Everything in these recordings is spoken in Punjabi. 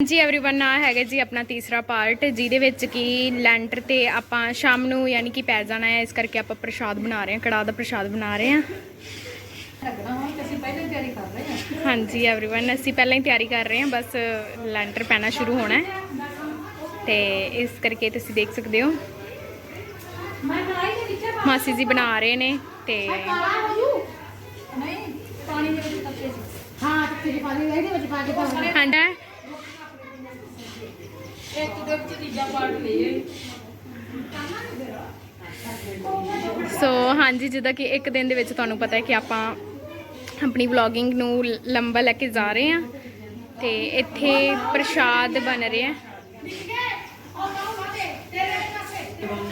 ਜੀ एवरीवन ਆ ਹੈਗਾ ਜੀ ਆਪਣਾ ਤੀਸਰਾ ਪਾਰਟ ਜਿਹਦੇ ਵਿੱਚ ਕੀ ਲੈਂਟਰ ਤੇ ਆਪਾਂ ਸ਼ਾਮ ਨੂੰ ਯਾਨੀ ਕਿ ਪੈ ਜਾਣਾ ਹੈ ਇਸ ਕਰਕੇ ਆਪਾਂ ਪ੍ਰਸ਼ਾਦ ਬਣਾ ਰਹੇ ਹਾਂ ਕੜਾਹ ਦਾ ਪ੍ਰਸ਼ਾਦ ਬਣਾ ਰਹੇ ਹਾਂ ਹਾਂਜੀ एवरीवन ਅਸੀਂ ਪਹਿਲਾਂ ਹੀ ਤਿਆਰੀ ਕਰ ਰਹੇ ਹਾਂ ਬਸ ਲੈਂਟਰ ਪੈਣਾ ਸ਼ੁਰੂ ਹੋਣਾ ਹੈ ਤੇ ਇਸ ਕਰਕੇ ਤੁਸੀਂ ਦੇਖ ਸਕਦੇ ਹੋ ਮਾਸੀ ਜੀ ਬਣਾ ਰਹੇ ਨੇ ਤੇ ਹਾਂ ਤੇ ਜੀ ਪਾਣੀ ਇਹਦੇ ਵਿੱਚ ਪਾ ਕੇ ਪਾਉਣਾ ਹਾਂਡਾ ਸੋ ਹਾਂਜੀ ਜਿੱਦਾਂ ਕਿ ਇੱਕ ਦਿਨ ਦੇ ਵਿੱਚ ਤੁਹਾਨੂੰ ਪਤਾ ਹੈ ਕਿ ਆਪਾਂ ਆਪਣੀ ਵਲੌਗਿੰਗ ਨੂੰ ਲ- ਲੰਬਾ ਲੈ ਕੇ ਜਾ ਰਹੇ ਹਾਂ ਤੇ ਇੱਥੇ ਪ੍ਰਸ਼ਾਦ ਬਣ ਰਿਹਾ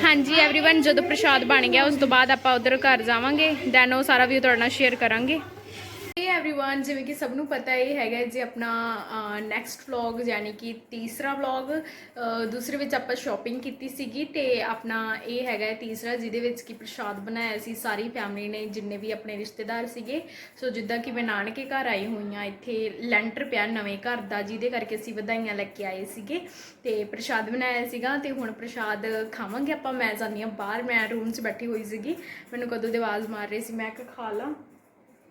ਹਾਂਜੀ एवरीवन ਜਦੋਂ ਪ੍ਰਸ਼ਾਦ ਬਣ ਗਿਆ ਉਸ ਤੋਂ ਬਾਅਦ ਆਪਾਂ ਉਧਰ ਘਰ ਜਾਵਾਂਗੇ ਦੈਨ ਉਹ ਸਾਰਾ ਵੀ ਤੁਹਾਡੇ ਨਾਲ ਸ਼ੇਅਰ ਕਰਾਂਗੇ ਇਹ एवरीवन ਜਿਵੇਂ ਕਿ ਸਭ ਨੂੰ ਪਤਾ ਇਹ ਹੈਗਾ ਜੀ ਆਪਣਾ ਨੈਕਸਟ ਵਲੌਗ ਯਾਨੀ ਕਿ ਤੀਸਰਾ ਵਲੌਗ ਦੂਸਰੇ ਵਿੱਚ ਆਪਾਂ ਸ਼ਾਪਿੰਗ ਕੀਤੀ ਸੀਗੀ ਤੇ ਆਪਣਾ ਇਹ ਹੈਗਾ ਹੈ ਤੀਸਰਾ ਜਿਹਦੇ ਵਿੱਚ ਕਿ ਪ੍ਰਸ਼ਾਦ ਬਣਾਇਆ ਸੀ ਸਾਰੀ ਫੈਮਿਲੀ ਨੇ ਜਿੰਨੇ ਵੀ ਆਪਣੇ ਰਿਸ਼ਤੇਦਾਰ ਸੀਗੇ ਸੋ ਜਿੱਦਾਂ ਕਿ ਮੈਂ ਨਾਨਕੇ ਘਰ ਆਈ ਹੋਈ ਹਾਂ ਇੱਥੇ ਲੈਂਟਰ ਪਿਆ ਨਵੇਂ ਘਰ ਦਾ ਜਿਹਦੇ ਕਰਕੇ ਅਸੀਂ ਵਧਾਈਆਂ ਲੈ ਕੇ ਆਏ ਸੀਗੇ ਤੇ ਪ੍ਰਸ਼ਾਦ ਬਣਾਇਆ ਸੀਗਾ ਤੇ ਹੁਣ ਪ੍ਰਸ਼ਾਦ ਖਾਵਾਂਗੇ ਆਪਾਂ ਮੈਂ ਜਾਂਦੀ ਹਾਂ ਬਾਹਰ ਮੈਂ ਰੂਮ 'ਚ ਬੈਠੀ ਹੋਈ ਸੀਗੀ ਮੈਨੂੰ ਕਦੋਂ ਦੇ ਆਵਾਜ਼ ਮਾਰ ਰਹੇ ਸੀ ਮੈਂ ਕਿ ਖਾ ਲਾਂ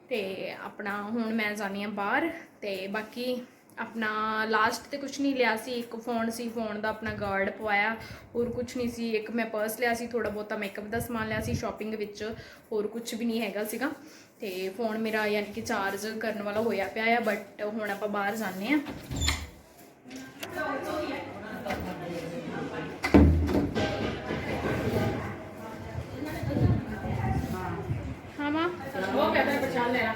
ਤੇ ਆਪਣਾ ਹੁਣ ਮੈਂ ਜਾਣੀ ਆ ਬਾਹਰ ਤੇ ਬਾਕੀ ਆਪਣਾ ਲਾਸਟ ਤੇ ਕੁਝ ਨਹੀਂ ਲਿਆ ਸੀ, ਇੱਕ ਫੋਨ ਸੀ ਫੋਨ ਦਾ ਆਪਣਾ ਗਾਰਡ ਪਵਾਇਆ, ਹੋਰ ਕੁਝ ਨਹੀਂ ਸੀ, ਇੱਕ ਮੈਂ ਪਰਸ ਲਿਆ ਸੀ ਥੋੜਾ ਬਹੁਤਾ ਮੇਕਅਪ ਦਾ ਸਮਾਨ ਲਿਆ ਸੀ ਸ਼ਾਪਿੰਗ ਵਿੱਚ, ਹੋਰ ਕੁਝ ਵੀ ਨਹੀਂ ਹੈਗਾ ਸੀਗਾ, ਤੇ ਫੋਨ ਮੇਰਾ ਯਾਨੀ ਕਿ ਚਾਰਜ ਕਰਨ ਵਾਲਾ ਹੋਇਆ ਪਿਆ ਆ ਬਟ ਹੁਣ ਆਪਾਂ ਬਾਹਰ ਜਾਂਦੇ ਆ। ਹਾਂ ਮਾਂ ਉਹ ਕਹਿੰਦਾ ਪਛਾਣ ਲੈਣਾ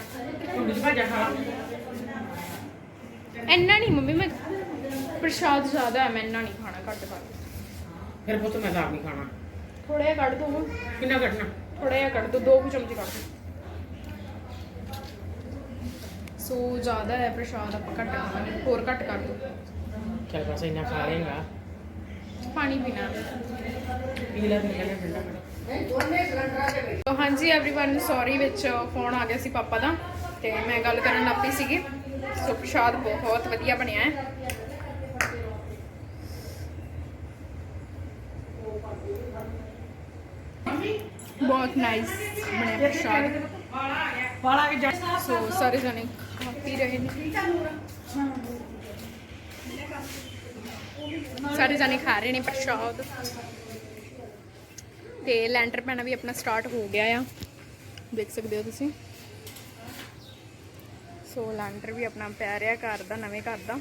ਤੂੰ ਵਿੱਚ ਭਾਜਾ ਖਾ ਇੰਨਾ ਨਹੀਂ ਮੰਮੀ ਮੈਂ ਪ੍ਰਸ਼ਾਦ ਜ਼ਿਆਦਾ ਹੈ ਮੈਂ ਇੰਨਾ ਨਹੀਂ ਖਾਣਾ ਘੱਟ ਕਰ ਫਿਰ ਪੁੱਤ ਮੈਂ ਤਾਂ ਆਪ ਨਹੀਂ ਖਾਣਾ। ਥੋੜਾ ਜਿਹਾ ਕੱਢ ਦੋ ਕਿੰਨਾ ਕੱਟਣਾ ਥੋੜਾ ਜਿਹਾ ਕੱਢ ਦੋ ਦੋ ਕੁ ਚਮਚੇ ਕੱਢ ਦੋ। ਸੋ ਜ਼ਿਆਦਾ ਹੈ ਪ੍ਰਸ਼ਾਦ ਆਪਾਂ ਘੱਟ ਖਾਵਾਂਗੇ ਹੋਰ ਘੱਟ ਕਰ ਦੋ। ਚੱਲ ਬਸ ਇੰਨਾ ਖਾ ਲੇਗਾ ਪਾਣੀ ਪੀਣਾ। ਪੀ ਲੈ ਕਹਿੰਦਾ ਠੰਡਾ ਕਰ ਤੋ ਹਾਂਜੀ एवरीवन ਸੌਰੀ ਵਿੱਚ ਫੋਨ ਆ ਗਿਆ ਸੀ ਪਾਪਾ ਦਾ ਤੇ ਮੈਂ ਗੱਲ ਕਰਨ ਲੱਗ ਪਈ ਸੀਗੀ ਸੋ ਪ੍ਰਸ਼ਾਦ ਬਹੁਤ ਵਧੀਆ ਬਣਿਆ ਹੈ ਬਹੁਤ ਨਾਈਸ ਬਣਿਆ ਪ੍ਰਸ਼ਾਦ ਵਾਲਾ ਵੀ ਜਾ ਸੋ ਸਾਰੇ ਜਣੇ ਖਾ ਪੀ ਰਹੇ ਨੇ ਸਾਰੇ ਜਣੇ ਖਾ ਰਹੇ ਨੇ ਪ੍ਰਸ਼ਾਦ ਤੇ ਲੈਂਟਰ ਪੈਣਾ ਵੀ ਆਪਣਾ ਸਟਾਰਟ ਹੋ ਗਿਆ ਆ। ਦੇਖ ਸਕਦੇ ਹੋ ਤੁਸੀਂ। ਸੋ ਲੈਂਟਰ ਵੀ ਆਪਣਾ ਪੈ ਰਿਹਾ ਘਰ ਦਾ ਨਵੇਂ ਘਰ ਦਾ।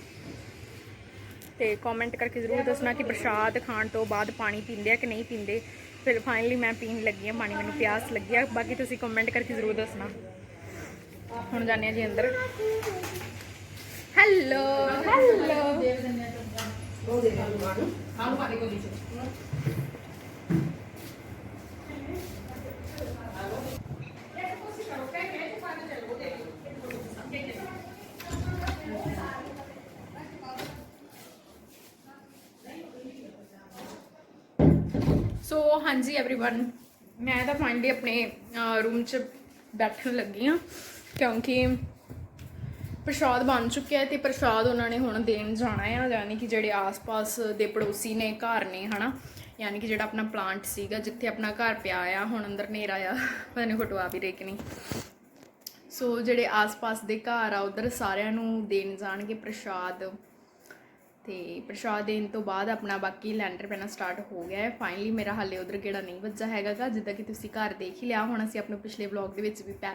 ਤੇ ਕਮੈਂਟ ਕਰਕੇ ਜ਼ਰੂਰ ਦੱਸਣਾ ਕਿ ਪ੍ਰਸ਼ਾਦ ਖਾਣ ਤੋਂ ਬਾਅਦ ਪਾਣੀ ਪੀਂਦੇ ਆ ਕਿ ਨਹੀਂ ਪੀਂਦੇ। ਫਿਰ ਫਾਈਨਲੀ ਮੈਂ ਪੀਣ ਲੱਗੀ ਆ ਪਾਣੀ ਮੈਨੂੰ ਪਿਆਸ ਲੱਗੀ ਆ। ਬਾਕੀ ਤੁਸੀਂ ਕਮੈਂਟ ਕਰਕੇ ਜ਼ਰੂਰ ਦੱਸਣਾ। ਹੁਣ ਜਾਂਦੇ ਆ ਜੀ ਅੰਦਰ। ਹੈਲੋ ਹੈਲੋ ਖਾਣ ਪਾਣੀ ਕੋ ਦੀ ਸੋ ਹਾਂਜੀ एवरीवन ਮੈਂ ਤਾਂ ਫਾਈਨਲੀ ਆਪਣੇ ਰੂਮ 'ਚ ਬੈਠਣ ਲੱਗੀ ਆ ਕਿਉਂਕਿ ਪ੍ਰਸ਼ਾਦ ਬਣ ਚੁੱਕਿਆ ਹੈ ਤੇ ਪ੍ਰਸ਼ਾਦ ਉਹਨਾਂ ਨੇ ਹੁਣ ਦੇਣ ਜਾਣਾ ਆ ਯਾਨੀ ਕਿ ਜਿਹੜੇ ਆਸ-ਪਾਸ ਦੇ ਪੜੋਸੀ ਨੇ ਘਰ ਨੇ ਹਨਾ ਯਾਨੀ ਕਿ ਜਿਹੜਾ ਆਪਣਾ ਪਲਾਂਟ ਸੀਗਾ ਜਿੱਥੇ ਆਪਣਾ ਘਰ ਪਿਆ ਆ ਹੁਣ ਅੰਦਰ ਹਨੇਰਾ ਆ ਪਤਾ ਨਹੀਂ ਫਟਵਾ ਵੀ ਰਹੇ ਕਿ ਨਹੀਂ ਸੋ ਜਿਹੜੇ ਆਸ-ਪਾਸ ਦੇ ਘਰ ਆ ਉਧਰ ਸਾਰਿਆਂ ਨੂੰ ਦੇਣ ਜਾਣਗੇ ਪ੍ਰਸ਼ਾਦ ਤੇ ਪ੍ਰਸ਼ਾਦ ਦੇਣ ਤੋਂ ਬਾਅਦ ਆਪਣਾ ਬਾਕੀ ਲੈਂਟਰ ਪੈਣਾ ਸਟਾਰਟ ਹੋ ਗਿਆ ਹੈ। ਫਾਈਨਲੀ ਮੇਰਾ ਹਾਲੇ ਉਧਰ ਕਿਹੜਾ ਨਹੀਂ ਵੱਜਾ ਹੈਗਾਗਾ ਜਿੱਦਾਂ ਕਿ ਤੁਸੀਂ ਘਰ ਦੇਖ ਹੀ ਲਿਆ, ਹੁਣ ਅਸੀਂ ਆਪਣੇ ਪਿਛਲੇ ਵਲੌਗ ਦੇ ਵਿੱਚ ਵੀ ਪੈ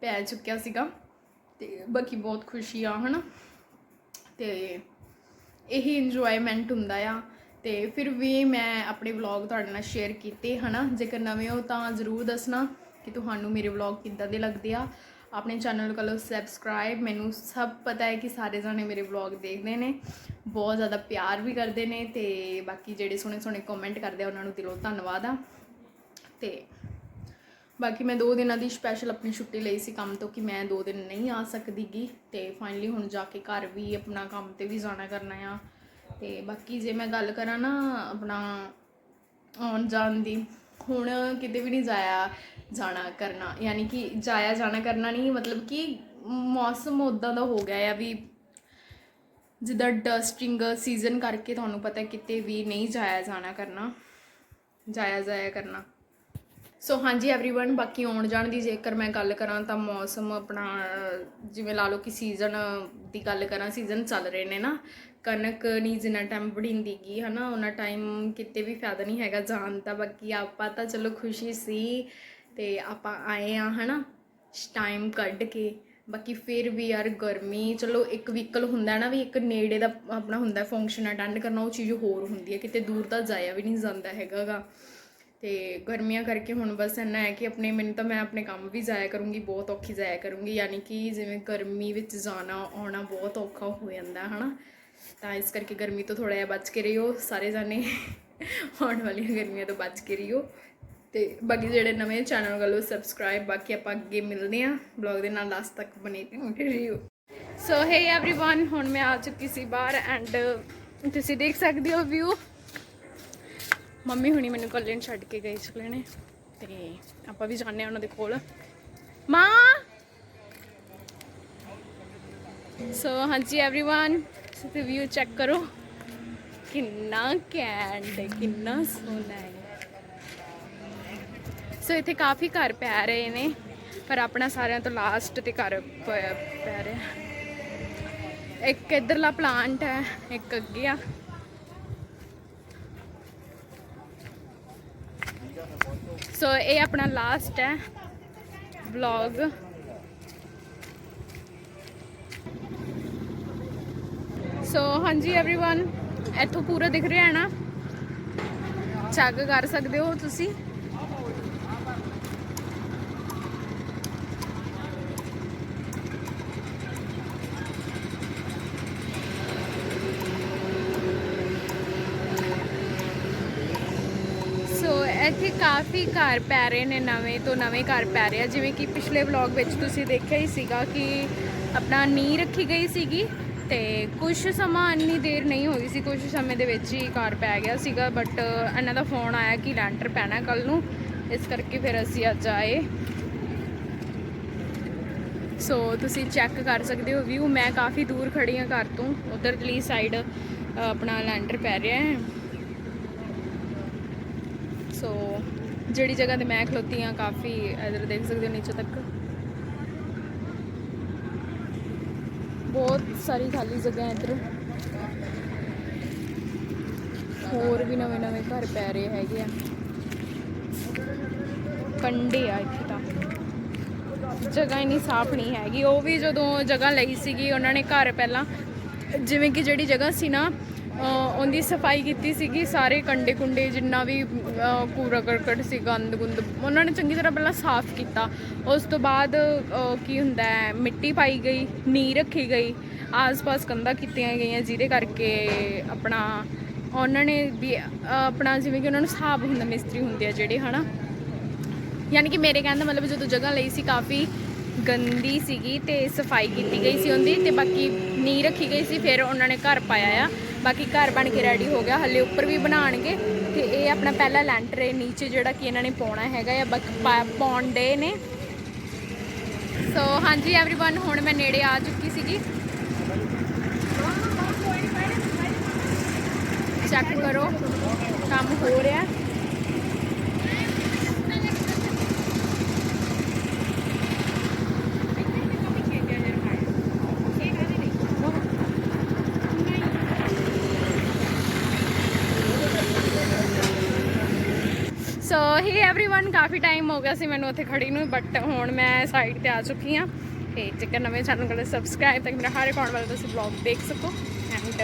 ਪੈ ਚੁੱਕਿਆ ਸੀਗਾ। ਤੇ ਬਾਕੀ ਬਹੁਤ ਖੁਸ਼ੀ ਆ, ਹਨਾ? ਤੇ ਇਹੀ ਇੰਜੋਇਮੈਂਟ ਹੁੰਦਾ ਆ। ਤੇ ਫਿਰ ਵੀ ਮੈਂ ਆਪਣੇ ਵਲੌਗ ਤੁਹਾਡੇ ਨਾਲ ਸ਼ੇਅਰ ਕੀਤੇ, ਹਨਾ? ਜੇਕਰ ਨਵੇਂ ਹੋ ਤਾਂ ਜ਼ਰੂਰ ਦੱਸਣਾ ਕਿ ਤੁਹਾਨੂੰ ਮੇਰੇ ਵਲੌਗ ਕਿੱਦਾਂ ਦੇ ਲੱਗਦੇ ਆ। ਆਪਣੇ ਚੈਨਲ ਕੋਲੋਂ ਸਬਸਕ੍ਰਾਈਬ ਮੈਨੂੰ ਸਭ ਪਤਾ ਹੈ ਕਿ ਸਾਰੇ ਜਾਣੇ ਮੇਰੇ ਵਲੌਗ ਦੇਖਦੇ ਨੇ। ਬਹੁਤ ਜ਼ਿਆਦਾ ਪਿਆਰ ਵੀ ਕਰਦੇ ਨੇ ਤੇ ਬਾਕੀ ਜਿਹੜੇ ਸੋਹਣੇ ਸੋਹਣੇ ਕਮੈਂਟ ਕਰਦੇ ਆ, ਉਹਨਾਂ ਨੂੰ ਦਿਲੋਂ ਧੰਨਵਾਦ ਆ। ਤੇ ਬਾਕੀ ਮੈਂ 2 ਦਿਨਾਂ ਦੀ ਸਪੈਸ਼ਲ ਆਪਣੀ ਛੁੱਟੀ ਲਈ ਸੀ ਕੰਮ ਤੋਂ ਕਿ ਮੈਂ 2 ਦਿਨ ਨਹੀਂ ਆ ਸਕਦੀਗੀ। ਤੇ ਫਾਈਨਲੀ ਹੁਣ ਜਾ ਕੇ ਘਰ ਵੀ ਆਪਣਾ ਕੰਮ ਤੇ ਵੀ ਜਾਣਾ ਕਰਨਾ ਆ। ਤੇ ਬਾਕੀ ਜੇ ਮੈਂ ਗੱਲ ਕਰਾਂ ਨਾ ਆਪਣਾ ਆਉਣ ਜਾਣ ਦੀ ਹੁਣ ਕਿਤੇ ਵੀ ਨਹੀਂ ਜਾਇਆ ਜਾਣਾ ਕਰਨਾ ਯਾਨੀ ਕਿ ਜਾਇਆ ਜਾਣਾ ਕਰਨਾ ਨਹੀਂ ਮਤਲਬ ਕਿ ਮੌਸਮ ਉਦਾਂ ਦਾ ਹੋ ਗਿਆ ਆ ਵੀ ਜਿੱਦਾਂ ਡਸਟਿੰਗ ਸੀਜ਼ਨ ਕਰਕੇ ਤੁਹਾਨੂੰ ਪਤਾ ਕਿਤੇ ਵੀ ਨਹੀਂ ਜਾਇਆ ਜਾਣਾ ਕਰਨਾ ਜਾਇਆ ਜਾਇਆ ਕਰਨਾ ਸੋ ਹਾਂਜੀ एवरीवन ਬਾਕੀ ਆਉਣ ਜਾਣ ਦੀ ਜੇਕਰ ਮੈਂ ਗੱਲ ਕਰਾਂ ਤਾਂ ਮੌਸਮ ਆਪਣਾ ਅਹ, ਜਿਵੇਂ ਲਾ ਲਓ ਕਿ ਸੀਜ਼ਨ ਦੀ ਗੱਲ ਕਰਾਂ ਸੀਜ਼ਨ ਚੱਲ ਰਹੇ ਨੇ ਨਾ ਕਣਕ ਨਹੀਂ ਜਿੰਨਾ ਟਾਈਮ ਬੜਿੰਦੀ ਗੀ, ਹਨਾ ਉਹਨਾਂ ਟਾਈਮ ਕਿਤੇ ਵੀ ਫਾਇਦਾ ਨਹੀਂ ਹੈਗਾ ਜਾਣ ਦਾ, ਬਾਕੀ ਆਪਾਂ ਤਾਂ ਚਲੋ ਖੁਸ਼ੀ ਸੀ ਤੇ ਆਪਾਂ ਆਏ ਆ, ਹਨਾ ਟਾਈਮ ਕੱਢ ਕੇ, ਬਾਕੀ ਫਿਰ ਵੀ ਯਾਰ ਗਰਮੀ, ਚਲੋ ਇੱਕ ਵਹੀਕਲ ਹੁੰਦਾ ਨਾ ਵੀ ਇੱਕ ਨੇੜੇ ਦਾ ਆਪਣਾ ਹੁੰਦਾ ਫੰਕਸ਼ਨ ਅਟੈਂਡ ਕਰਨਾ, ਉਹ ਚੀਜ਼ ਹੋਰ ਹੁੰਦੀ ਹੈ, ਕਿਤੇ ਦੂਰ ਤਾਂ ਜਾਇਆ ਵੀ ਨਹੀਂ ਜਾਂਦਾ ਹੈਗਾਗਾ। ਤੇ ਗਰਮੀਆਂ ਕਰਕੇ ਹੁਣ ਬਸ ਇੰਨਾ ਹੈ ਕਿ ਆਪਣੇ, ਮੈਨੂੰ ਤਾਂ ਮੈਂ ਆਪਣੇ ਕੰਮ ਵੀ ਜਾਇਆ ਕਰੂੰਗੀ, ਬਹੁਤ ਔਖੀ ਜਾਇਆ ਕਰੂੰਗੀ, ਯਾਨੀ ਕਿ ਜਿਵੇਂ ਗਰਮੀ ਵਿੱਚ ਜਾਣਾ, ਆਉਣਾ ਬਹੁਤ ਔਖਾ ਹੋ ਜਾਂਦਾ, ਹਨਾ। ਤਾਂ ਇਸ ਕਰਕੇ ਗਰਮੀ ਤੋਂ ਥੋੜਾ ਜਿਹਾ ਬਚ ਕੇ ਰਹੀਓ ਸਾਰੇ ਜਾਣੇ ਆਉਣ ਵਾਲੀਆਂ ਗਰਮੀਆਂ ਤੋਂ ਬਚ ਕੇ ਰਹੀਓ ਤੇ ਬਾਕੀ ਜਿਹੜੇ ਨਵੇਂ ਚੈਨਲ ਵੱਲੋਂ ਸਬਸਕ੍ਰਾਈਬ ਬਾਕੀ ਆਪਾਂ ਅੱਗੇ ਮਿਲਦੇ ਆਂ ਬਲੌਗ ਦੇ ਨਾਲ ਲਾਸਟ ਤੱਕ ਬਣੇ ਰਹੀਓ ਸੋ ਹੇ एवरीवन ਹੁਣ ਮੈਂ ਆ ਚੁੱਕੀ ਸੀ ਬਾਹਰ ਐਂਡ ਤੁਸੀਂ ਦੇਖ ਸਕਦੇ ਹੋ ਵਿਊ ਮੰਮੀ ਹੁਣੀ ਮੈਨੂੰ ਕੱਲੇ ਨੂੰ ਛੱਡ ਕੇ ਗਈ ਸਕਲੇ ਨੇ ਤੇ ਆਪਾਂ ਵੀ ਜਾਂਦੇ ਆ ਉਹਨਾਂ ਦੇ ਕੋਲ ਮਾਂ ਸੋ ਹਾਂਜੀ एवरीवन ਤੁਸੀਂ ਵਿਊ ਚੈੱਕ ਕਰੋ। ਕਿੰਨਾ ਕੈਂਡ ਕਿੰਨਾ ਸੋਹਣਾ ਹੈ। ਸੋ ਇੱਥੇ ਕਾਫੀ ਘਰ ਪੈ ਰਹੇ ਨੇ, ਪਰ ਆਪਣਾ ਸਾਰਿਆਂ ਤੋਂ ਲਾਸਟ ਤੇ ਘਰ ਪੈ ਰਿਹਾ। ਇੱਕ ਇਧਰਲਾ ਪਲਾਂਟ ਹੈ, ਇੱਕ ਅੱਗੇ ਆ। ਸੋ ਇਹ ਆਪਣਾ ਲਾਸਟ ਹੈ ਵਲੌਗ ਸੋ ਹਾਂਜੀ एवरीवन ਇੱਥੋਂ ਪੂਰਾ ਦਿਖ ਰਿਹਾ ਹੈ ਨਾ ਚੈੱਕ ਕਰ ਸਕਦੇ ਹੋ ਤੁਸੀਂ ਸੋ ਇੱਥੇ ਕਾਫੀ ਘਰ ਪੈ ਰਹੇ ਨੇ ਨਵੇਂ ਤੋਂ ਨਵੇਂ ਘਰ ਪੈ ਰਹੇ ਆ ਜਿਵੇਂ ਕਿ ਪਿਛਲੇ ਵਲੌਗ ਵਿੱਚ ਤੁਸੀਂ ਦੇਖਿਆ ਹੀ ਸੀਗਾ ਕਿ ਆਪਣਾ ਨੀ ਰੱਖੀ ਗਈ ਸੀਗੀ ਤੇ ਕੁਝ ਸਮਾਂ ਇੰਨੀ ਦੇਰ ਨਹੀਂ ਹੋਈ ਸੀ ਕੁਝ ਸਮੇਂ ਦੇ ਵਿੱਚ ਹੀ ਘਰ ਪੈ ਗਿਆ ਸੀਗਾ ਬਟ ਇਹਨਾਂ ਦਾ ਫੋਨ ਆਇਆ ਕਿ ਲੈਂਟਰ ਪੈਣਾ ਕੱਲ ਨੂੰ, ਇਸ ਕਰਕੇ ਫਿਰ ਅਸੀਂ ਅੱਜ ਆਏ। ਸੋ ਤੁਸੀਂ ਚੈੱਕ ਕਰ ਸਕਦੇ ਹੋ ਵਿਊ ਮੈਂ ਕਾਫੀ ਦੂਰ ਖੜੀ ਹਾਂ ਘਰ ਤੋਂ, ਉਧਰਲੀ ਸਾਈਡ ਆਪਣਾ ਲੈਂਟਰ ਪੈ ਰਿਹਾ ਹੈ। ਸੋ ਜਿਹੜੀ ਜਗ੍ਹਾ ਤੇ ਮੈਂ ਖਲੋਤੀ ਆ ਕਾਫੀ ਇਧਰ ਦੇਖ ਸਕਦੇ ਹੋ ਨੀਚੇ ਤੱਕ। ਬਹੁਤ ਸਾਰੀ ਖਾਲੀ ਜਗ੍ਹਾ ਇੱਧਰ। ਹੋਰ ਵੀ ਨਵੇਂ ਨਵੇਂ ਘਰ ਪੈ ਰਹੇ ਹੈਗੇ ਆ। ਕੰਡੇ ਆ ਇੱਥੇ ਤਾਂ। ਜਗ੍ਹਾ ਇੰਨੀ ਸਾਫ਼ ਨਹੀਂ ਹੈਗੀ। ਉਹ ਵੀ ਜਦੋਂ ਜਗ੍ਹਾ ਲਈ ਸੀਗੀ, ਉਹਨਾਂ ਨੇ ਘਰ ਪਹਿਲਾਂ, ਜਿਵੇਂ ਕਿ ਜਿਹੜੀ ਜਗ੍ਹਾ ਸੀ ਨਾ ਉਹਦੀ ਸਫ਼ਾਈ ਕੀਤੀ ਸੀਗੀ, ਸਾਰੇ ਕੰਡੇ ਕੁੰਡੇ ਜਿੰਨਾ ਵੀ, ਅਹ, ਕੂੜਾ ਕਰਕਟ ਸੀ, ਗੰਦ ਗੁੰਦ, ਉਹਨਾਂ ਨੇ ਚੰਗੀ ਤਰ੍ਹਾਂ ਪਹਿਲਾਂ ਸਾਫ਼ ਕੀਤਾ। ਉਸ ਤੋਂ ਬਾਅਦ ਕੀ ਹੁੰਦਾ ਹੈ, ਮਿੱਟੀ ਪਾਈ ਗਈ ਨੀ ਰੱਖੀ ਗਈ, ਆਸ-ਪਾਸ ਕੰਧਾਂ ਕੀਤੀਆਂ ਗਈਆਂ, ਜਿਹਦੇ ਕਰਕੇ ਆਪਣਾ, ਉਹਨਾਂ ਨੇ ਵੀ ਆਪਣਾ ਜਿਵੇਂ ਕਿ ਉਹਨਾਂ ਨੂੰ ਹਿਸਾਬ ਹੁੰਦਾ, ਮਿਸਤਰੀ ਹੁੰਦੇ ਆ ਜਿਹੜੇ, ਹਨਾ? ਯਾਨੀ ਕਿ ਮੇਰੇ ਕਹਿਣ ਦਾ ਮਤਲਬ ਜਦੋਂ ਜਗ੍ਹਾ ਲਈ ਸੀ, ਕਾਫੀ ਗੰਦੀ ਸੀਗੀ ਤੇ ਸਫ਼ਾਈ ਕੀਤੀ ਗਈ ਸੀ ਉਹਦੀ ਤੇ ਬਾਕੀ ਨੀ ਰੱਖੀ ਗਈ ਸੀ, ਫਿਰ ਉਹਨਾਂ ਨੇ ਘਰ ਪਾਇਆ ਆ। ਬਾਕੀ ਘਰ ਬਣ ਕੇ ਰੈਡੀ ਹੋ ਗਿਆ ਹੱਲੇ ਉੱਪਰ ਵੀ ਬਣਾਣਗੇ ਤੇ ਇਹ ਆਪਣਾ ਪਹਿਲਾ ਲੈਂਟਰ ਹੈ ਨੀਚੇ ਜਿਹੜਾ ਕਿ ਇਹਨਾਂ ਨੇ ਪਾਉਣਾ ਹੈਗਾ ਆ ਬਾਕੀ ਪਾ- ਪਾਉਣ ਦੇ ਨੇ ਸੋ ਹਾਂਜੀ एवरीवन ਹੁਣ ਮੈਂ ਨੇੜੇ ਆ ਚੁੱਕੀ ਸੀਗੀ ਚੈੱਕ ਕਰੋ ਕੰਮ ਹੋ ਰਿਹਾ ਹੀ एवरीवन ਕਾਫੀ ਟਾਈਮ ਹੋ ਗਿਆ ਸੀ ਮੈਨੂੰ ਉੱਥੇ ਖੜੀ ਨੂੰ ਬਟ ਹੁਣ ਮੈਂ ਸਾਈਡ ਤੇ ਆ ਚੁੱਕੀ ਹਾਂ ਤੇ ਜੇਕਰ ਨਵੇਂ ਚੈਨਲ ਕੋਲ ਸਬਸਕ੍ਰਾਈਬ ਤਾਂ ਕਿ ਮੇਰਾ ਹਰ ਇੱਕ ਆਉਣ ਵਾਲਾ ਤੁਸੀਂ ਵਲੌਗ ਦੇਖ ਸਕੋ ਐਂਡ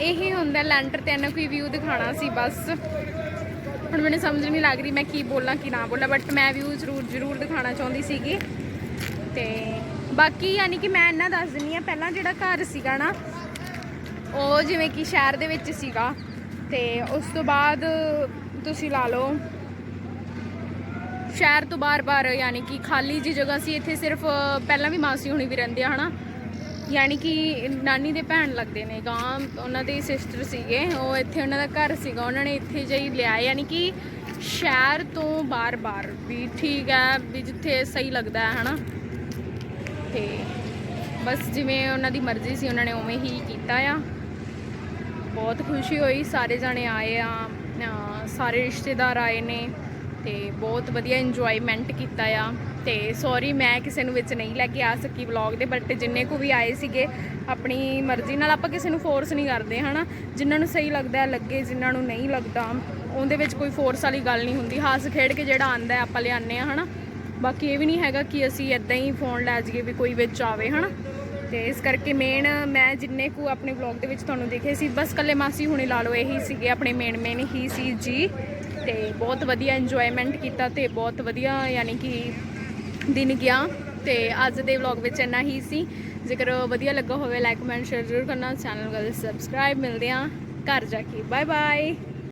ਇਹੀ ਹੁੰਦਾ ਲੈਂਟਰ ਤੇ ਇਹਨਾਂ ਕੋਈ ਵਿਊ ਦਿਖਾਣਾ ਸੀ ਬਸ ਹੁਣ ਮੈਨੂੰ ਸਮਝ ਨਹੀਂ ਲੱਗ ਰਹੀ ਮੈਂ ਕੀ ਬੋਲਾਂ, ਕੀ ਨਾ ਬੋਲਾਂ ਬਟ ਮੈਂ ਵਿਊ ਜ਼ਰੂਰ ਜ਼ਰੂਰ ਦਿਖਾਣਾ ਚਾਹੁੰਦੀ ਸੀਗੀ। ਤੇ ਬਾਕੀ ਯਾਨੀ ਕਿ ਮੈਂ ਇਹਨਾਂ ਦੱਸ ਦਿੰਨੀ ਆ ਪਹਿਲਾਂ ਜਿਹੜਾ ਘਰ ਸੀਗਾ ਨਾ, ਉਹ ਜਿਵੇਂ ਕਿ ਸ਼ਹਿਰ ਦੇ ਵਿੱਚ ਸੀਗਾ। ਤੇ ਉਸ ਤੋਂ ਬਾਅਦ ਤੁਸੀਂ ਲਾ ਲਓ, ਸ਼ਹਿਰ ਤੋਂ ਬਾਰ-ਬਾਰ ਯਾਨੀ ਕਿ ਖਾਲੀ ਜੀ ਜਗ੍ਹਾ ਸੀ, ਇੱਥੇ ਸਿਰਫ ਪਹਿਲਾਂ ਵੀ ਮਾਸੀ ਹੁਣੀ ਵੀ ਰਹਿੰਦੇ ਆ, ਹਨਾ? ਯਾਨੀ ਕਿ ਨਾਨੀ ਦੇ ਭੈਣ ਲੱਗਦੇ ਨੇ, ਗਾਂ ਉਹਨਾਂ ਦੇ ਸਿਸਟਰ ਸੀਗੇ, ਉਹ ਇੱਥੇ ਉਹਨਾਂ ਦਾ ਘਰ ਸੀਗਾ, ਉਹਨਾਂ ਨੇ ਇੱਥੇ ਜਾਈ ਲਿਆ, ਯਾਨੀ ਕਿ ਸ਼ਹਿਰ ਤੋਂ ਬਾਰ-ਬਾਰ ਵੀ ਠੀਕ ਹੈ, ਵੀ ਜਿੱਥੇ ਸਹੀ ਲੱਗਦਾ ਹੈ, ਹਨਾ? ਤੇ ਬਸ ਜਿਵੇਂ ਉਹਨਾਂ ਦੀ ਮਰਜ਼ੀ ਸੀ, ਉਹਨਾਂ ਨੇ ਉਵੇਂ ਹੀ ਕੀਤਾ ਆ। ਬਹੁਤ ਖੁਸ਼ੀ ਹੋਈ, ਸਾਰੇ ਜਾਣੇ ਆਏ ਆ ਸਾਰੇ ਰਿਸ਼ਤੇਦਾਰ ਆਏ ਨੇ। ਤੇ ਬਹੁਤ ਵਧੀਆ ਇੰਜੋਇਮੈਂਟ ਕੀਤਾ ਆ। ਤੇ ਸੌਰੀ ਮੈਂ ਕਿਸੇ ਨੂੰ ਵਿੱਚ ਨਹੀਂ ਲੈ ਕੇ ਆ ਸਕੀ ਵਲੌਗ ਦੇ ਬਟ ਜਿੰਨੇ ਕੋ ਵੀ ਆਏ ਸੀਗੇ, ਆਪਣੀ ਮਰਜ਼ੀ ਨਾਲ ਆਪਾਂ ਕਿਸੇ ਨੂੰ ਫੋਰਸ ਨਹੀਂ ਕਰਦੇ, ਹਨਾ? ਜਿਨ੍ਹਾਂ ਨੂੰ ਸਹੀ ਲੱਗਦਾ, ਲੱਗੇ, ਜਿਨ੍ਹਾਂ ਨੂੰ ਨਹੀਂ ਲੱਗਦਾ, ਉਹਦੇ ਵਿੱਚ ਕੋਈ ਫੋਰਸ ਵਾਲੀ ਗੱਲ ਨਹੀਂ ਹੁੰਦੀ। ਹਾਸ ਖੇਡ ਕੇ ਜਿਹੜਾ ਆਂਦਾ ਆਪਾਂ ਲਿਆਉਂਦੇ ਆ ਹਨਾ? ਬਾਕੀ ਇਹ ਵੀ ਨਹੀਂ ਹੈਗਾ ਕਿ ਅਸੀਂ ਇਦਾਂ ਹੀ ਫੋਨ ਲੈ ਜਾਈਏ ਵੀ ਕੋਈ ਵਿੱਚ ਆਵੇ, ਹਨਾ? ਤੇ ਇਸ ਕਰਕੇ ਮੇਨ ਮੈਂ ਜਿੰਨੇ ਕੁ ਆਪਣੇ ਵਲੌਗ ਦੇ ਵਿੱਚ ਤੁਹਾਨੂੰ ਦੇਖੇ ਸੀ, ਬਸ ਕੱਲੇ ਮਾਸੀ ਹੁਣੇ ਲਾ ਲਓ, ਇਹੀ ਸੀਗੇ ਆਪਣੇ ਮੇਨ ਮੇਨ ਹੀ ਸੀ ਜੀ। ਤੇ ਬਹੁਤ ਵਧੀਆ ਇੰਜੋਇਮੈਂਟ ਕੀਤਾ ਤੇ ਬਹੁਤ ਵਧੀਆ ਯਾਨੀ ਕਿ ਦਿਨ ਗਿਆ ਤੇ ਅੱਜ ਦੇ ਵਲੌਗ ਵਿੱਚ ਇੰਨਾ ਹੀ ਸੀ। ਜੇਕਰ ਵਧੀਆ ਲੱਗਾ ਹੋਵੇ ਲਾਈਕ ਕਮੈਂਟ ਸ਼ੇਅਰ ਜ਼ਰੂਰ ਕਰਨਾ ਚੈਨਲ ਨੂੰ ਸਬਸਕ੍ਰਾਈਬ ਮਿਲਦੇ ਆ ਘਰ ਜਾ ਕੇ ਬਾਏ ਬਾਏ